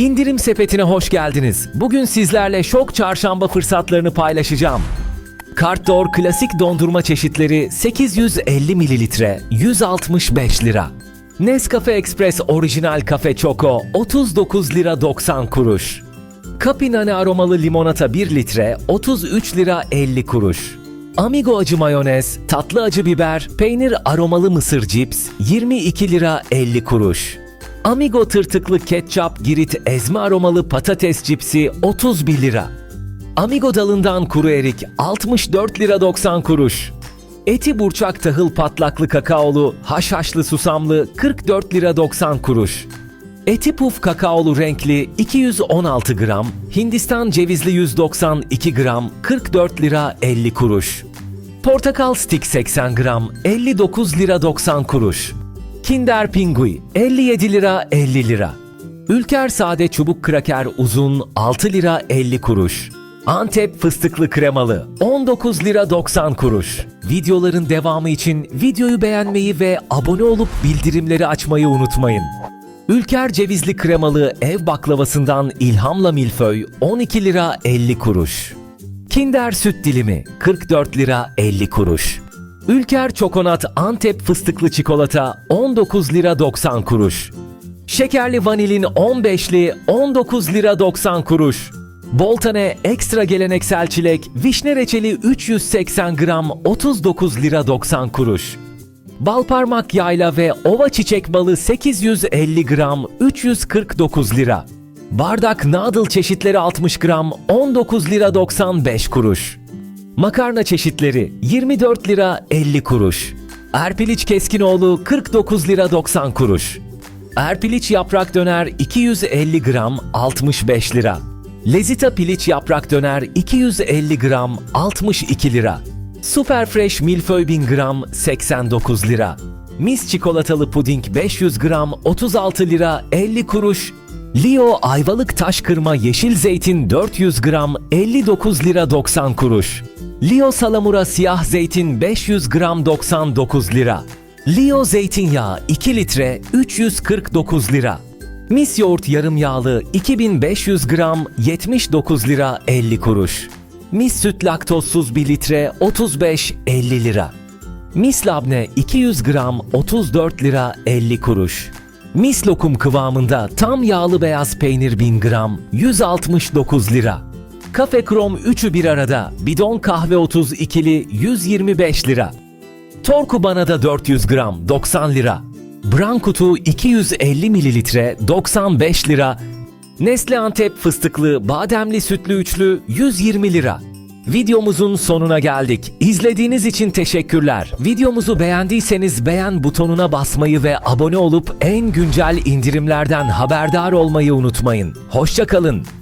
İndirim sepetine hoş geldiniz. Bugün sizlerle şok çarşamba fırsatlarını paylaşacağım. Kartdor klasik dondurma çeşitleri 850 mililitre 165 lira. Nescafe Express orijinal kafe çoko 39 lira 90 kuruş. Kapinane aromalı limonata 1 litre 33 lira 50 kuruş. Amigo acı mayonez, tatlı acı biber, peynir aromalı mısır cips 22 lira 50 kuruş. Amigo tırtıklı ketçap, girit ezme aromalı patates cipsi 31 lira. Amigo dalından kuru erik 64 lira 90 kuruş. Eti burçak tahıl patlaklı kakaolu, haşhaşlı susamlı 44 lira 90 kuruş. Eti puf kakaolu renkli 216 gram, Hindistan cevizli 192 gram 44 lira 50 kuruş. Portakal stick 80 gram 59 lira 90 kuruş. Kinder Pingui 57 lira 50 lira. Ülker sade çubuk kraker uzun 6 lira 50 kuruş. Antep fıstıklı kremalı 19 lira 90 kuruş. Videoların devamı için videoyu beğenmeyi ve abone olup bildirimleri açmayı unutmayın. Ülker cevizli kremalı ev baklavasından ilhamla milföy 12 lira 50 kuruş. Kinder süt dilimi 44 lira 50 kuruş. Ülker çokonat Antep fıstıklı çikolata 19 lira 90 kuruş. Şekerli vanilin 15'li 19 lira 90 kuruş. Boltane ekstra geleneksel çilek vişne reçeli 380 gram 39 lira 90 kuruş. Balparmak yayla ve ova çiçek balı 850 gram 349 lira. Bardak noodle çeşitleri 60 gram 19 lira 95 kuruş. Makarna çeşitleri 24 lira 50 kuruş. Erpiliç Keskinoğlu 49 lira 90 kuruş. Erpiliç yaprak döner 250 gram 65 lira. Lezita piliç yaprak döner 250 gram 62 lira. Super Fresh milföy 1000 gram 89 lira. Mis çikolatalı puding 500 gram 36 lira 50 kuruş. Leo ayvalık taş kırma yeşil zeytin 400 gram 59 lira 90 kuruş. Leo salamura siyah zeytin 500 gram 99 lira. Leo zeytinyağı 2 litre 349 lira. Mis yoğurt yarım yağlı 2500 gram 79 lira 50 kuruş. Mis süt laktozsuz 1 litre 35-50 lira. Mis labne 200 gram 34 lira 50 kuruş. Mis lokum kıvamında tam yağlı beyaz peynir 1000 gram 169 lira. Kafe Krom 3'ü bir arada bidon kahve 32'li 125 lira. Torku Banada 400 gram 90 lira. Brankutu 250 mililitre 95 lira. Nesle Antep fıstıklı bademli sütlü üçlü 120 lira. Videomuzun sonuna geldik. İzlediğiniz için teşekkürler. Videomuzu beğendiyseniz beğen butonuna basmayı ve abone olup en güncel indirimlerden haberdar olmayı unutmayın. Hoşçakalın.